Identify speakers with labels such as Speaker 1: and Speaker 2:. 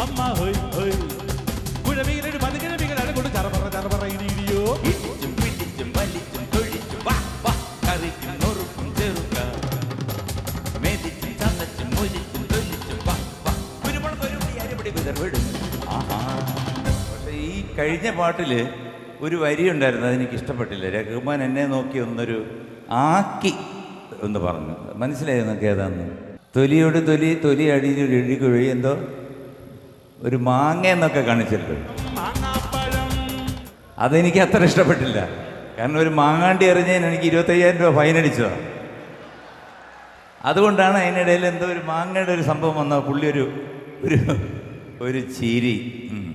Speaker 1: അമ്മ ചറപറ ചറപറ ഇടിയോ.
Speaker 2: പിടിച്ചും വലിച്ചും വാ വാ. വാ വാ. ആഹാ. ഈ കഴിഞ്ഞ പാട്ടിൽ ഒരു വരി ഉണ്ടായിരുന്നു അതെനിക്ക് ഇഷ്ടപ്പെട്ടില്ല രഘുമാൻ എന്നെ നോക്കി ഒന്നൊരു ആക്കി എന്ന് പറഞ്ഞു. മനസ്സിലായി നിങ്ങൾക്ക് ഏതാന്ന്? തൊലിയോട് തൊലി തൊലി അടിയിൽ എഴുകുഴി എന്തോ? ഒരു മാങ്ങ എന്നൊക്കെ
Speaker 1: കാണിച്ചിട്ടുണ്ട്.
Speaker 2: അതെനിക്ക് അത്ര ഇഷ്ടപ്പെട്ടില്ല. കാരണം ഒരു മാങ്ങാണ്ടി എറിഞ്ഞതിന് എനിക്ക് ഇരുപത്തയ്യായിരം രൂപ ഫൈൻ അടിച്ചതാണ് അതുകൊണ്ടാണ് അതിനിടയിൽ എന്തോ ഒരു മാങ്ങയുടെ ഒരു സംഭവം വന്ന. പുള്ളി ഒരു ഒരു ഒരു ചിരി. ഉം.